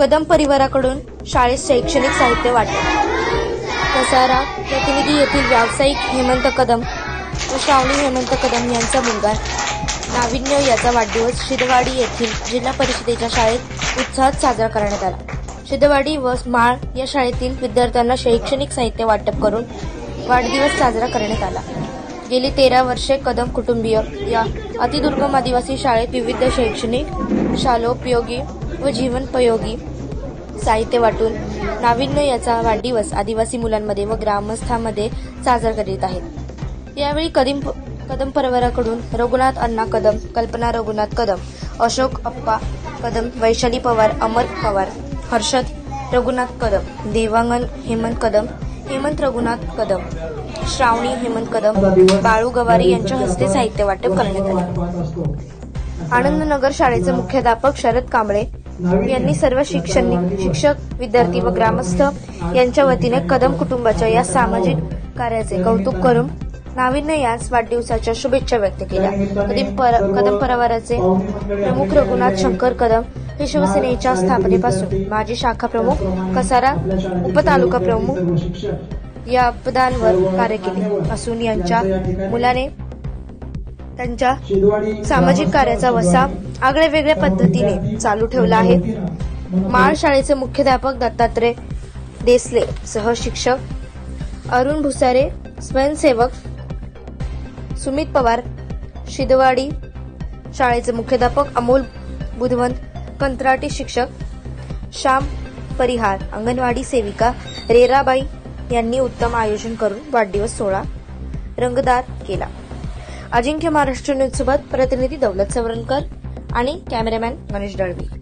कदम परिवाराकडून शाळेत शैक्षणिक साहित्य वाटप कसारा प्रतिनिधी येथील व्यावसायिक हेमंत कदम व श्रावणी हेमंत कदम यांचा मुलगा नाविन्य याचा वाढदिवस शिदवाडी येथील जिल्हा परिषदेच्या शाळेत उत्साहात साजरा करण्यात आला. शिदवाडी व माळ या शाळेतील विद्यार्थ्यांना शैक्षणिक साहित्य वाटप करून वाढदिवस साजरा करण्यात आला. गेली तेरा वर्षे कदम कुटुंबीय. या अतिदुर्गम आदिवासी शाळेत विविध शैक्षणिक शालोपयोगी व जीवनपयोगी साहित्य वाटून नाविन्य याचा वाढदिवस आदिवासी मुलांमध्ये व ग्रामस्थांमध्ये साजरा करीत आहेत. यावेळी कदम कदम परिवाराकडून रघुनाथ अण्णा कदम कल्पना रघुनाथ कदम अशोक अप्पा कदम वैशाली पवार अमर पवार हर्षद रघुनाथ कदम देवांगन हेमंत कदम हेमंत रघुनाथ कदम. श्रावणी हेमंत कदम बाळू गवारी यांच्या हस्ते साहित्य वाटप करण्यात आले. आनंदनगर शाळेचे मुख्याध्यापक शरद कांबळे यांनी सर्व शिक्षण शिक्षक विद्यार्थी व ग्रामस्थ यांच्या वतीने कदम कुटुंबाच्या या सामाजिक कार्याचे कौतुक करून नाविन्य यास वाढदिवसाच्या शुभेच्छा व्यक्त केल्या. पर- कदम परिवाराचे प्रमुख रघुनाथ शंकर कदम हे शिवसेनेच्या स्थापनेपासून माजी शाखा प्रमुख कसारा उपतालुका प्रमुख या पदांवर कार्य केले. असून यांच्या मुलाने त्यांच्या सामाजिक कार्याचा वसा आगळ्या वेगळ्या पद्धतीने चालू ठेवला आहे. माळ शाळेचे मुख्याध्यापक दत्तात्रय देसले सह शिक्षक अरुण भुसारे स्वयंसेवक सुमित पवार शिदवाडी शाळेचे मुख्याध्यापक अमोल बुधवंत कंत्राटी शिक्षक श्याम परिहार अंगणवाडी सेविका रेराबाई यांनी उत्तम आयोजन करून वाढदिवस सोहळा रंगदार केला. अजिंक्य महाराष्ट्र न्यूज सोबत प्रतिनिधी दौलत सवरणकर आणि कॅमेरामॅन गणेश दळवी